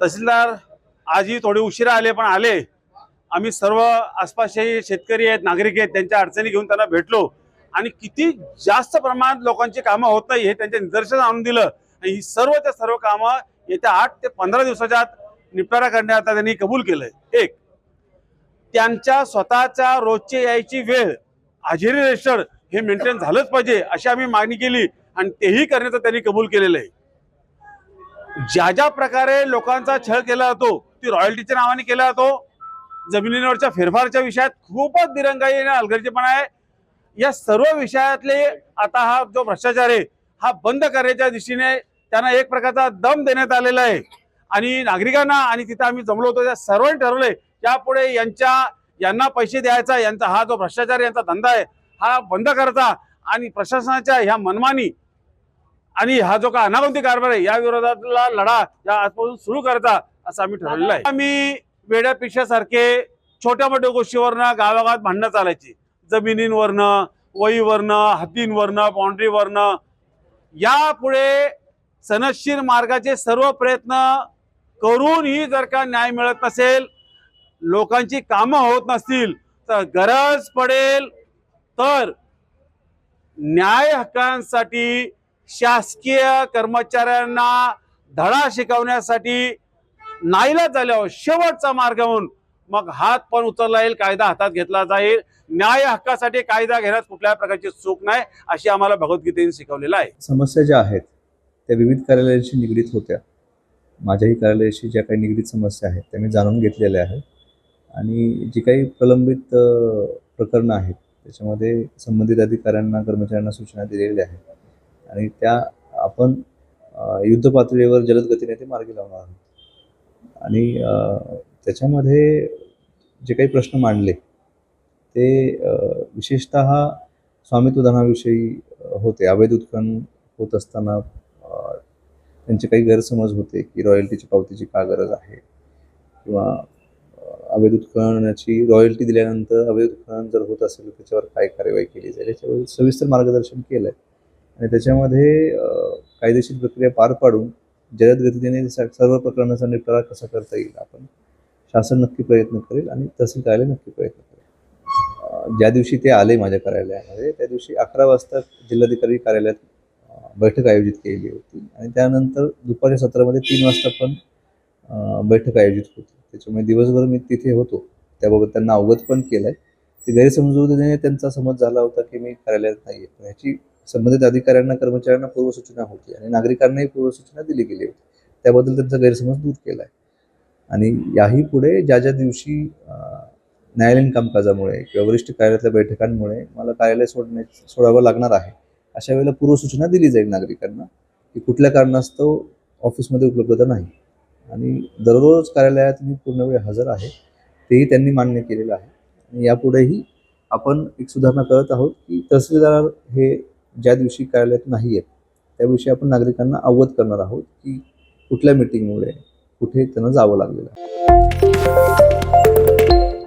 तहसीलदार आजही थोडे उशिरा आले पण आले. आम्ही सर्व आसपासचे शेतकरी आहेत नागरिक आहेत त्यांच्या अडचणी घेऊन त्यांना भेटलो. आणि किती जास्त प्रमाणात लोकांची कामं होत नाही हे त्यांच्या निदर्शन आणून दिलं. आणि ही सर्व त्या सर्व कामं येत्या आठ ते पंधरा दिवसाच्या आत निपटारा करण्यात त्यांनी कबूल केलंय. एक त्यांच्या स्वतःच्या रोजची यायची वेळ हजेरी रजिस्टर हे मेंटेन झालंच पाहिजे अशी आम्ही मागणी केली आणि तेही करण्याचं त्यांनी कबूल केलेलं आहे. ज्या ज्या प्रकारे लोकांचा छळ केला जातो ती रॉयल्टीच्या नावाने केला जातो. जमिनीवरच्या फेरफारच्या विषयात खूपच दिरंगाई आणि अलगर्जीपणा आहे. या सर्व विषयातले आता हा जो भ्रष्टाचार आहे हा बंद करायच्या दिशेने त्यांना एक प्रकारचा दम देण्यात आलेला आहे. आणि नागरिकांना आणि तिथं आम्ही जमलो होतो त्या सर्वांनी ठरवलंय यापुढे यांच्या यांना पैसे द्यायचा यांचा हा जो भ्रष्टाचार यांचा धंदा आहे हा बंद करायचा. आणि प्रशासनाच्या ह्या मनमानी आणि हा जो का अनागोंदी कारभार आहे या विरोधातला लढा या आजपासून सुरू करायचा असं आम्ही ठरवलेलं आहे. आम्ही वेड्या पिशासारखे छोट्या मोठ्या गोष्टीवरनं गावागावात भांडणं चालायची. जमिनींवरनं वहीवरनं हद्दींवरनं बाउंड्रीवरनं यापुढे सनशीर मार्गाचे सर्व प्रयत्न करूनही जर का न्याय मिळत नसेल लोकांची कामं होत नसतील तर गरज पडेल तर न्याय हक्कांसाठी शासकीय कर्मचाऱ्यांना धडा शिकवण्यासाठी नाईलाज झाल्यावर शेवटचा मार्ग म्हणून मग हात पण उचलला येईल कायदा हातात घेतला जाईल. न्याय हक्कासाठी कायदा घेण्यात कुठल्या प्रकारची चूक नाही अशी आम्हाला भगवद्गीतेने शिकवलेलं आहे. समस्या ज्या आहेत त्या विविध कार्यालयांशी निगडीत होत्या. माझ्याही कार्यालयाशी ज्या काही निगडीत समस्या आहेत त्या मी जाणून घेतलेल्या आहेत. आणि जी काही प्रलंबित प्रकरणं आहेत त्याच्यामध्ये संबंधित अधिकाऱ्यांना कर्मचाऱ्यांना सूचना दिलेल्या आहेत. आणि त्या आपण युद्ध पातळीवर जलद गतीने ते मार्गी लावणार आहोत. आणि त्याच्यामध्ये जे काही प्रश्न मांडले ते विशेषत विशेषतः होते. अवैध उत्खनन होत असताना त्यांचे काही गैरसमज होते की रॉयल्टीची पावतीची का गरज आहे? किंवा अवैध उत्खननाची रॉयल्टी दिल्यानंतर अवैध उत्खनन जर होत असेल त्याच्यावर काय कार्यवाही केली जाईल? याच्यावर सविस्तर मार्गदर्शन केलं आहे आणि त्याच्यामध्ये कायदेशीर प्रक्रिया पार पाडून जलद गतीने स- सर्व प्रकरणाचा निपटारा कसा करता येईल आपण शासन नक्की प्रयत्न करेल आणि तहसील कार्यालय नक्की प्रयत्न करेल. ज्या दिवशी ते आले माझ्या कार्यालयामध्ये त्या दिवशी अकरा वाजता जिल्हाधिकारी कार्यालयात बैठक आयोजित केली होती आणि त्यानंतर दुपारच्या सत्रामध्ये तीन वाजता पण बैठक आयोजित होती. त्याच्यामुळे दिवसभर मी तिथे होतो. त्याबाबत त्यांना अवगत पण केलं आहे ते गैरसमजूतीने त्यांचा समज झाला होता की मी कार्यालयात नाही आहे पण ह्याची संबंधित अधिकाऱ्यांना कर्मचाऱ्यांना पूर्वसूचना होती आणि नागरिकांनाही पूर्वसूचना दिली गेली होती. त्याबद्दल त्यांचा गैरसमज दूर केला आहे आणि याही पुढे ज्या ज्या दिवशी न्यायालयीन कामकाजामुळे किंवा वरिष्ठ कार्यालयातल्या बैठकांमुळे मला कार्यालय सोडण्या सोडावं लागणार आहे अशा वेळेला पूर्वसूचना दिली जाईल नागरिकांना की कुठल्या कारणास्तव ऑफिसमध्ये उपलब्धता नाही. आणि दररोज कार्यालयात मी पूर्ण वेळ हजर आहे तेही त्यांनी मान्य केलेलं आहे. आणि यापुढेही आपण एक सुधारणा करत आहोत की तहसीलदार हे ज्या दिवशी कार्यालयात नाही आहेत त्या दिवशी आपण नागरिकांना अवगत करणार आहोत की कुठल्या मिटिंगमुळे कुठे त्यांना जावं लागलेलं आहे.